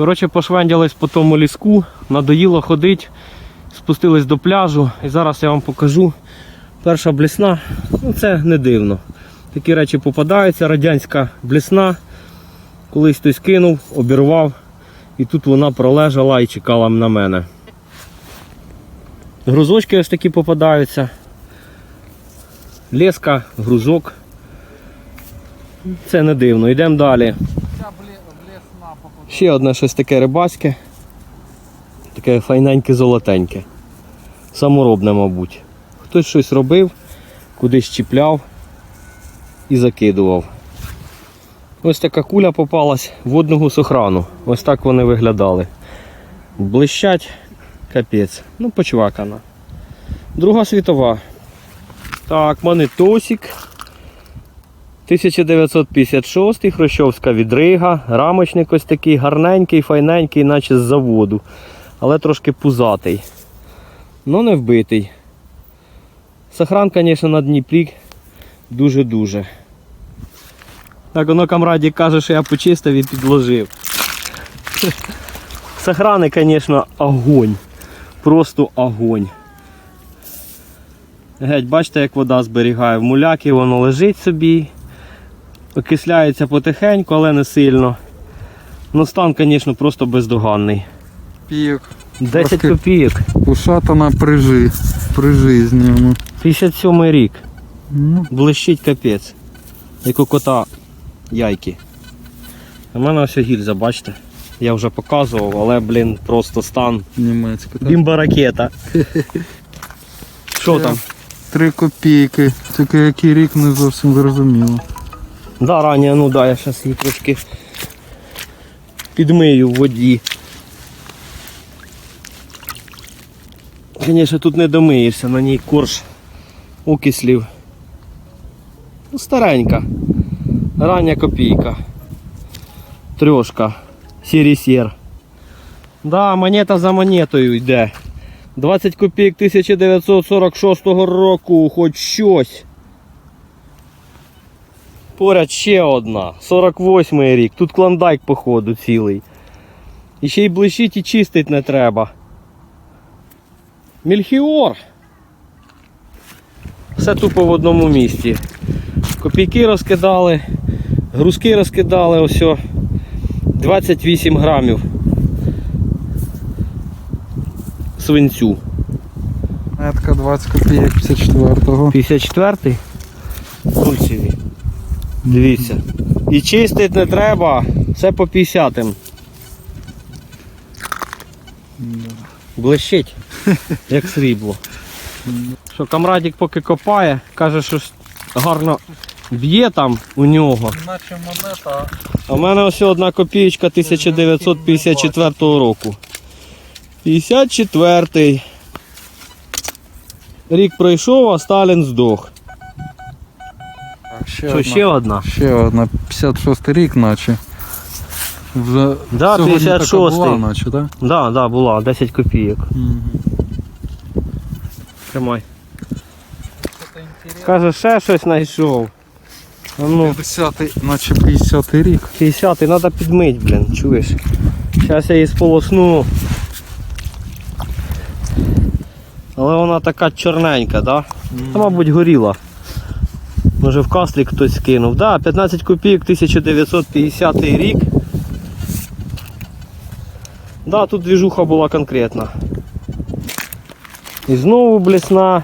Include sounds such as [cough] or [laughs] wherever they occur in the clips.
Коротше, пошвендялись по тому ліску, надоїло ходити, спустились до пляжу і зараз я вам покажу. Перша блісна, ну це не дивно. Такі речі попадаються, радянська блісна. Колись хтось кинув, обірвав, і тут вона пролежала і чекала на мене. Грузочки ось такі попадаються. Леска, грузок. Це не дивно. Йдемо далі. Ще одне щось таке рибацьке. Таке файненьке золотеньке. Саморобне, мабуть. Хтось щось робив, кудись чіпляв і закидував. Ось така куля попалась в одного сохрану. Ось так вони виглядали. Блищать, капець. Ну, почвакана. Друга світова. Так, монетосик. 1956 Хрущовська відрига, рамочник ось такий гарненький, файненький, наче з заводу, але трошки пузатий. Ну не вбитий. Сохран, звісно, на Дніпрі дуже-дуже. Так воно камраді каже, що я почистив і підложив. [laughs] Сохрани, звісно, огонь. Просто огонь. Геть, бачите, як вода зберігає. В муляки воно лежить собі. Окисляється потихеньку, але не сильно. Ну стан, звісно, просто бездоганний. Пік. 10 копійок. Ушатана при, жи... при жизні. 57 рік. Ну, Блищить капець. Як у кота яйки. У мене ось гільза, бачите? Я вже показував, але, блін, просто стан. Німецька. Бімба ракета. [laughs] Що там? Три копійки. Тільки який рік не зовсім зрозуміло. Да, ранее, ну да, я зараз її трошки підмию в воді. Звісно, тут не домиєшся, на ній корж окислів. Ну, старенька. Рання копійка. Трьошка. Сірісєр. Да, монета за монетою йде. 20 копійок 1946 року, хоч щось. Поряд ще одна. 48-й рік. Тут клондайк, походу, цілий. І ще й блищить і чистить не треба. Мільхіор. Все тупо в одному місці. Копійки розкидали, грузки розкидали, ось. 28 грамів. Свинцю. Монетка 20 копійок 54-го. 54-й. Пульсові. Дивіться. І чистить не треба. Все по 50-м. Блищить, [laughs] як срібло. Що камрадік поки копає, каже, що гарно б'є там у нього. А в мене ось одна копієчка 1954 року. 54-й. Рік пройшов, а Сталін здох. Так, ще Що, одна. ще одна? Ще одна. 56 рік наче. Вже Да, сьогодні така 56-й. була, наче, так? Да, да, була, 10 копійок. Тримай. Каже, ще щось знайшов. А ну, 50 наче 50 рік. 50 треба підмить, блін, чуєш? Зараз я її сполосну. Але вона така чорненька, да? Та, мабуть, горіла. Може в каслі хтось кинув. Да, 15 копійок 1950 рік. Да, тут двіжуха була конкретна. І знову блісна.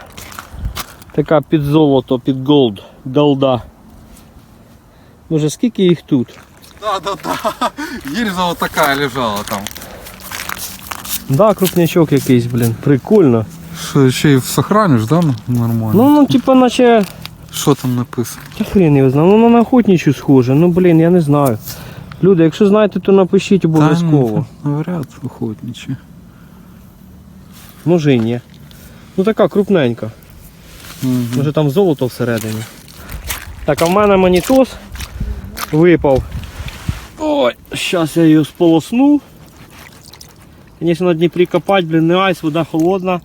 Така під золото, під голд. Голда. Може скільки їх тут? Да, да, да. Гільза така лежала там. Да, крупнячок якийсь, блін. Прикольно. Що ще й в сохрані да? Нормально. Ну, ну, типа, наче. Що там написано? Та хрен його знає, ну на охотничу схоже. Ну блін, я не знаю. Люди, якщо знаєте, то напишіть обов'язково. Ну, Навряд охотничі. Може і ні. Ну така крупненька. Мгм. Може там золото всередині. Так, а в мене монітос випав. Ой, зараз я її сполосну. Звісно, на Дніпрі копати, блін, не айс, вода холодна,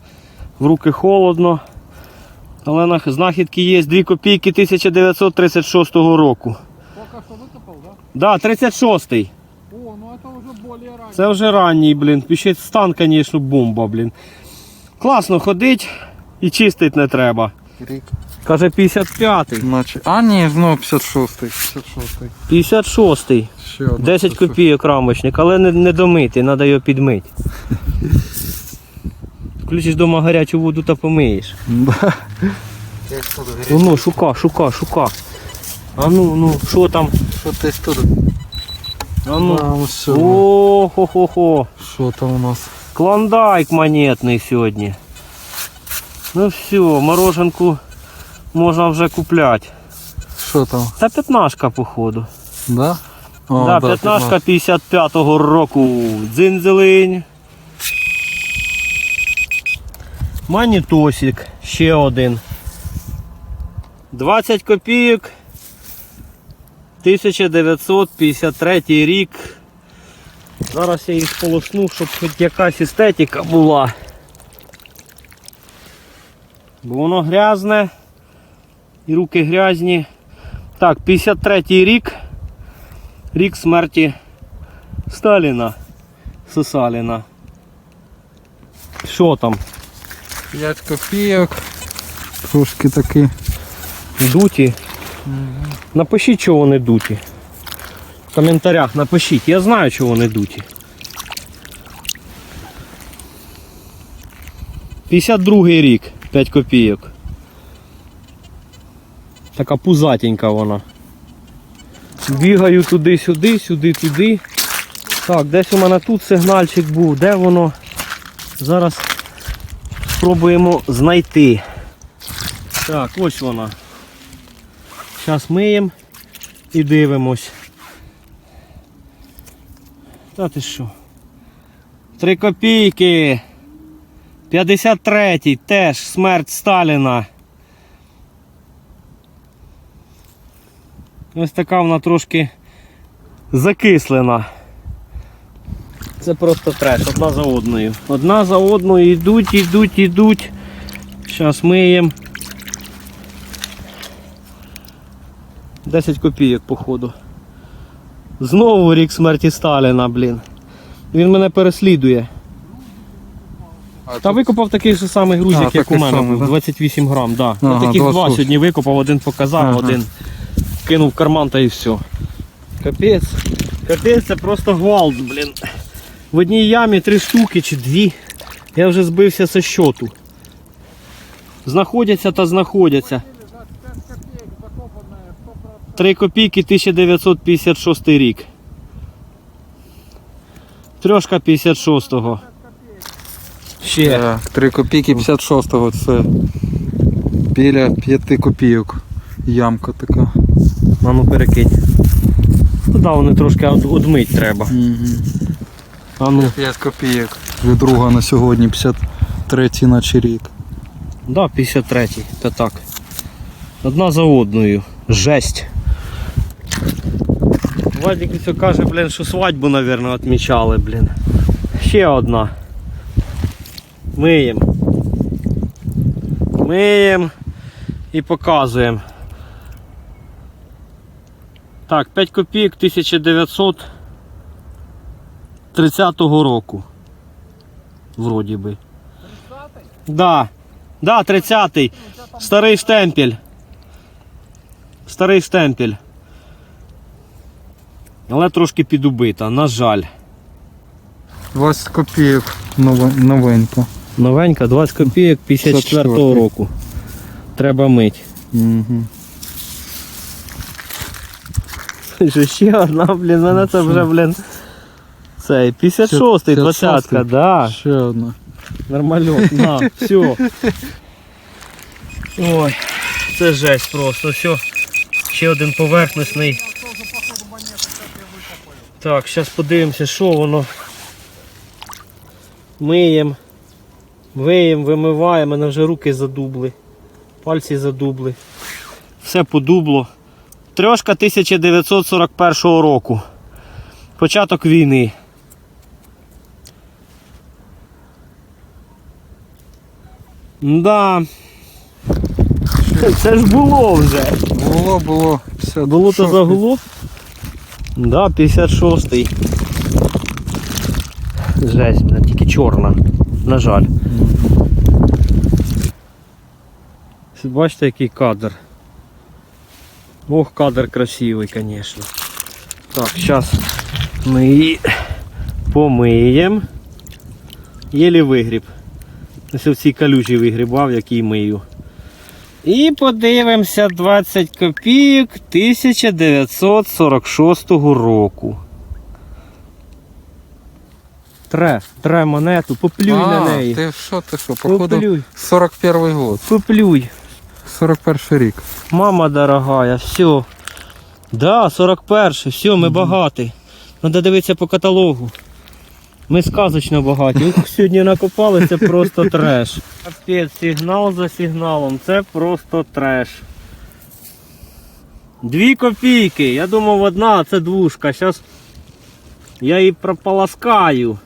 в руки холодно. Але на знахідки є 2 копійки 1936 року. Поки що викопав, так? Да, 36-й. О, ну это уже более ранее. Це вже ранній, блін. Ще стан, звісно, бомба, блін. Класно ходить і чистить не треба. Рік. Каже 55-й. Значить, а ні, знову 56-й. 56-й. 56-й. Ще 10 копійок рамочник, але не, не домитий, треба його підмити. Включиш дома гарячу воду та помиєш. Ну, ну, шука, шука, шука. А ну, ну, що там? Що десь тут? А ну. О, хо хо хо Що там у нас? Клондайк монетний сьогодні. Ну все, мороженку можна вже купляти. Що там? Та п'ятнашка, походу. Да? О, да, п'ятнашка 55-го року. Дзинзелинь. Манітосик, ще один. 20 копійок. 1953 рік. Зараз я їх сполосну, щоб хоч якась естетика була. Бо воно грязне. І руки грязні. Так, 53 рік. Рік смерті Сталіна. Сосаліна. Що там? 5 копійок. Трошки такі. Дуті? Напишіть, що вони дуті. В коментарях напишіть. Я знаю, що вони дуті. 52 рік, 5 копійок. Така пузатенька вона. Бігаю туди-сюди, сюди-туди. Так, десь у мене тут сигнальчик був. Де воно? Зараз спробуємо знайти. Так, ось вона. Зараз миємо і дивимось. Та ти що? Три копійки. 53-й теж смерть Сталіна. Ось така вона трошки закислена. Це просто треш, одна за одною. Одна за одною йдуть, йдуть, йдуть. Зараз миємо. 10 копійок, походу. Знову рік смерті Сталіна, блін. Він мене переслідує. А Та викопав такий же самий грузик, А, як у мене був. да? 28 грам, да. Ага, Я таких два сьогодні викопав, один показав, Ага. один кинув в карман та і все. Капець. Капець, це просто гвалт, блін. В одній ямі три штуки чи дві. Я вже збився зі щоту. Знаходяться та знаходяться. 3 копійки 1956 рік. Трьошка 56-го. Ще. Так, 3 копійки 56-го, це біля 5 копійок. Ямка така. Ну перекинь. Туди вони трошки одмить треба. Угу. А ну. 5 копійок. Вже друга на сьогодні, 53 наче рік. Да, 53-й. Та так. Одна за одною. Жесть. Вадик все каже, блін, що свадьбу, мабуть, відмічали, блін. Ще одна. Миємо. Миємо і показуємо. Так, 5 копійок 1930 року. Вроді би. 30-й? Да. Да, 30-й. Старий штемпель. Старий штемпель. Але трошки підубита, на жаль. 20 копійок нове- новенька. Новенька, 20 копійок 54-го року. Треба мить. Угу. Ще одна, блін, мене це вже, блін. Цей, 56-й, 20-ка, 56-й. да. Ще одна. Нормальок, на, [laughs] все. Ой, це жесть просто, все. Ще один поверхностний. Так, зараз подивимося, що воно. Миємо, виємо, вимиваємо, мене вже руки задубли. Пальці задубли. Все подубло. Трьошка 1941 року. Початок війни. Да. Це ж було вже. Було, було. 56. Було то загуло? Да, 56-й. жесть, блін, тільки чорна. На жаль. Бачите, який кадр. Ох, кадр красивий, звісно. Так, зараз ми її помиємо. Єлі вигріб. Ось в цій калюжі вигрібав, який мию. І подивимося 20 копійок 1946 року. Тре, тре монету, поплюй на неї. ти що, ти що, походу, Поплюй, 41 год, поплюй. 41 рік. Мама дорогая, все. Да, 41, все, ми багаті. Надо дивитися по каталогу. Ми сказочно багаті. Сьогодні накопали, це просто треш. Капець, сигнал за сигналом, це просто треш. Дві копійки. Я думав одна, а це двушка. Зараз я її прополоскаю.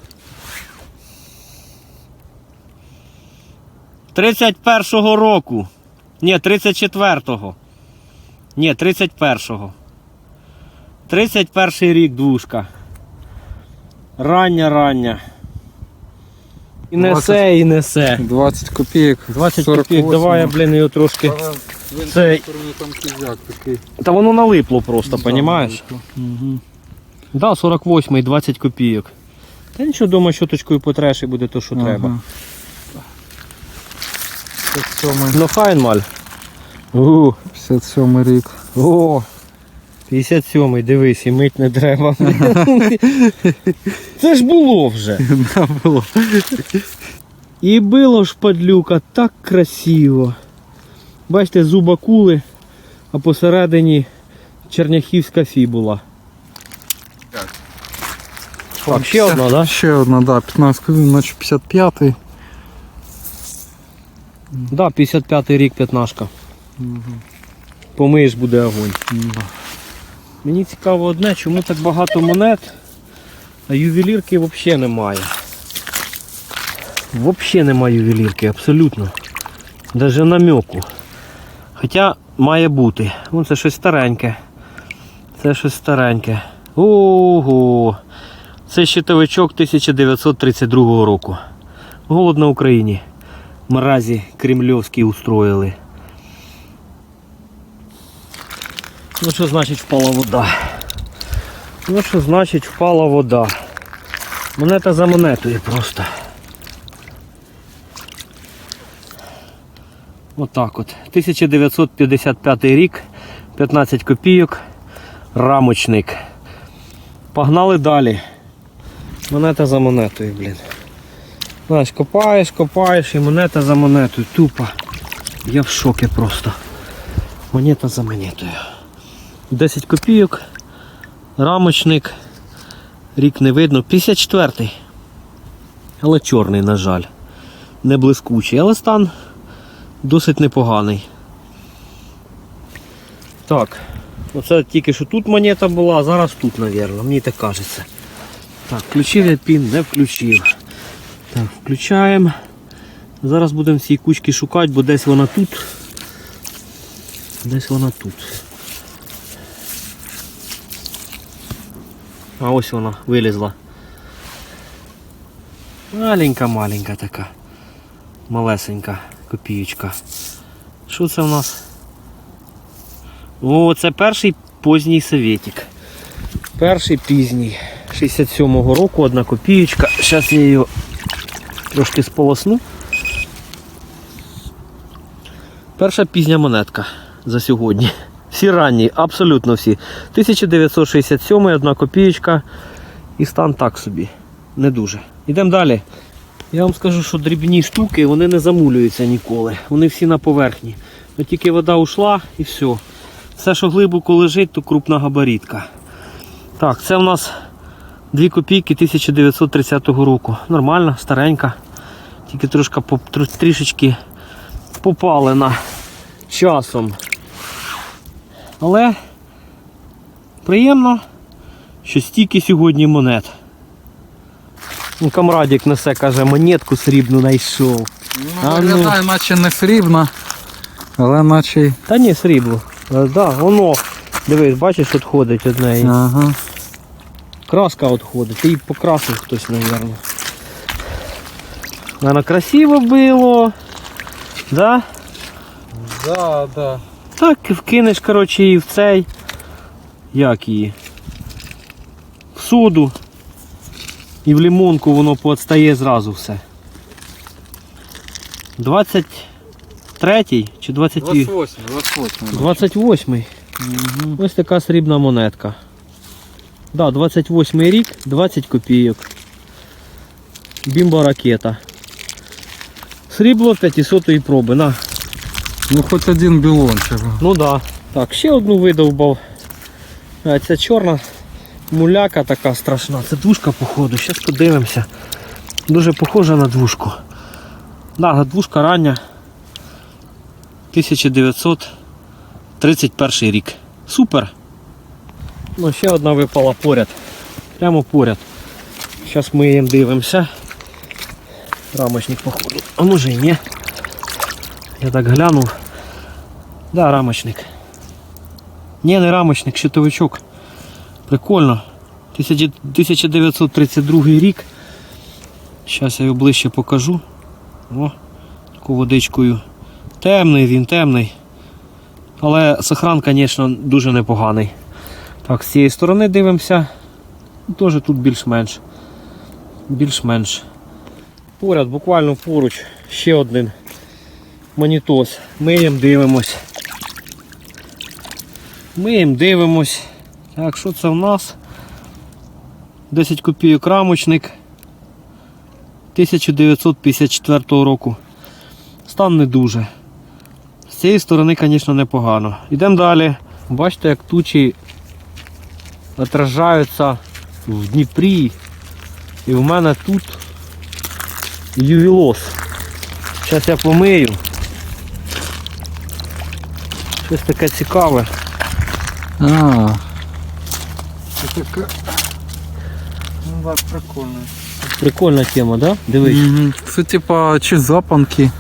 31-го року. Ні, 34-го. Ні, 31-го. 31 рік двушка. Рання, рання. І несе, і несе. 20 копійок. 20 копійок, давай я, блін, його трошки. Це- там кізяк такий. Та воно налипло просто, понімаєш? Угу. Да, 48 і 20 копійок. Та нічого, дома щоточкою потреш і буде то, що треба. Ну файн У, 57 рік. о, 57-й, дивись, і мить не треба. Це ж було вже. [laughs] Було. І било ж падлюка так красиво. Бачите, зуба кули, а посередині черняхівська фібула. Так, ще одна, да? Ще одна, да, 15 копійок, наче 55-й. Да, 55-й рік п'ятнашка. Помиєш буде огонь. Да. Мені цікаво одне, чому так багато монет, а ювелірки взагалі немає. Взагалі немає ювелірки, абсолютно. Даже намеку. Хоча має бути. Вон це щось стареньке. Це щось стареньке. Ого! Це щитовичок 1932 року. Голод на Україні. Мразі кремльовські устроїли. Ну що значить впала вода? Ну що значить впала вода? Монета за монетою просто. Отак от. 1955 рік, 15 копійок, рамочник. Погнали далі. Монета за монетою, блін. Знаєш, копаєш, копаєш і монета за монетою. Тупо. Я в шокі просто. Монета за монетою. 10 копійок, рамочник, рік не видно, 54-й. Але чорний, на жаль. Не блискучий, але стан досить непоганий. Так, оце тільки що тут монета була, а зараз тут, мабуть, мені так кажеться. Так, включив я пін, не включив. Так, включаємо. Зараз будемо всі кучки шукати, бо десь вона тут. Десь вона тут. А ось вона вилізла. Маленька-маленька така. Малесенька копієчка. Що це в нас? О, це перший поздній советик. Перший пізній. 67-го року одна копієчка. Зараз я її трошки сполосну. Перша пізня монетка за сьогодні. Всі ранні, абсолютно всі. 1967 одна копієчка і стан так собі. Не дуже. Йдемо далі. Я вам скажу, що дрібні штуки вони не замулюються ніколи. Вони всі на поверхні. От тільки вода ушла і все. Все, що глибоко лежить, то крупна габаритка. Так, це в нас 2 копійки 1930 року. Нормальна, старенька. Тільки трошки трішечки попалена часом. Але приємно, що стільки сьогодні монет. Ну, Камрадік несе, каже, монетку срібну знайшов. Ну, А ну. виглядає, наче не срібна, але наче. й- Та ні, срібло. Так, да, воно. Дивись, бачиш, відходить одне. Ага. Краска відходить. Її покрасив хтось, мабуть. Воно красиво було. Да? Да, да. Так, вкинеш, коротше, її в цей. Як її? В соду. І в лимонку воно поотстає зразу все. 23 чи 20? 28, 28. 28. Угу. Ось така срібна монетка. Да, 28 рік, 20 копійок. Бімба ракета. Срібло 500 проби. На. Ну хоч один білончик. Ну да. Так, ще одну видовбав. Це чорна муляка така страшна. Це двушка походу. Зараз подивимося. Дуже похожа на двушку. Да, двушка рання. 1931 рік. Супер. Ну, ще одна випала поряд. Прямо поряд. Зараз ми їм дивимося. Рамочник походу. А може і ні. Я так глянув. Да, рамочник. Ні, не рамочник, щитовичок. Прикольно. 1932 рік. Зараз я його ближче покажу. О, таку водичкою. Темний він, темний. Але сохран, звісно, дуже непоганий. Так, з цієї сторони дивимося. Теж тут більш-менш. Більш-менш. Поряд, буквально поруч, ще один монітос. Миємо, дивимось. Миємо, дивимось. Так, що це в нас? 10 копійок рамочник 1954 року. Стан не дуже. З цієї сторони, звісно, непогано. Йдемо далі. Бачите, як тучі отражаються в Дніпрі. І в мене тут ювілос. Зараз я помию. Щось таке цікаве. А. Це таке. Ну прикольно. Прикольна тема, да? Дивись. Угу. Це типа чи запанки.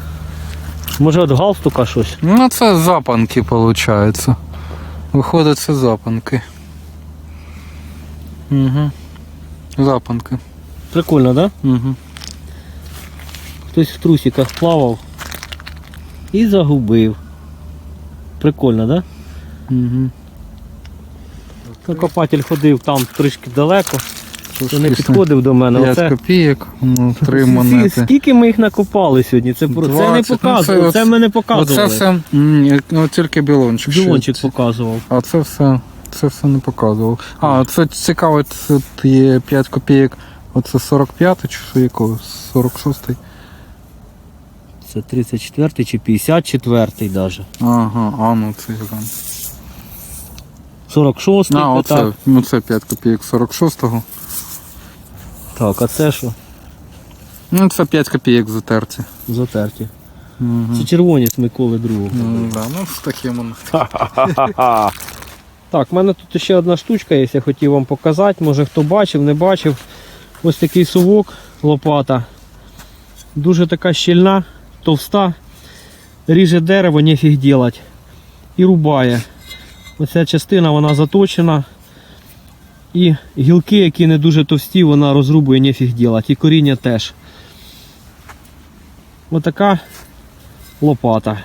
Може від галстука щось? Ну це запанки виходить. Виходить, це запанки. Угу. Запанки. Прикольно, да? Угу. Хтось в трусиках плавав і загубив. Прикольно, да? Угу. Ну, копатель ходив там трішки далеко, то не підходив до мене. 5 Оце... копійок, ну, 3 монети. Скільки ми їх накопали сьогодні? Це, про... це не 20. Ну, це це, ми не Оце все, м, ну, тільки білончик. ще. Білончик показував. А це все, це все не показував. А, це цікаво, це є 5 копійок. Оце 45 чи що якого? 46 Це 34 чи 54 навіть. Ага, а ну це там. 46 А, оце, ну це 5 копійок 46-го. так, а це що? Ну це 5 копійок затерті. Затерті. Угу. Це червоність Миколи другого. Ну, да, ну з таким он. Так, в мене тут ще одна штучка є, я хотів вам показати. Може хто бачив, не бачив. Ось такий совок, лопата. Дуже така щільна, товста. Ріже дерево, нефіг делать. І рубає. Оця частина вона заточена. І гілки, які не дуже товсті, вона розрубує нефіг делать. І коріння теж. Отака лопата.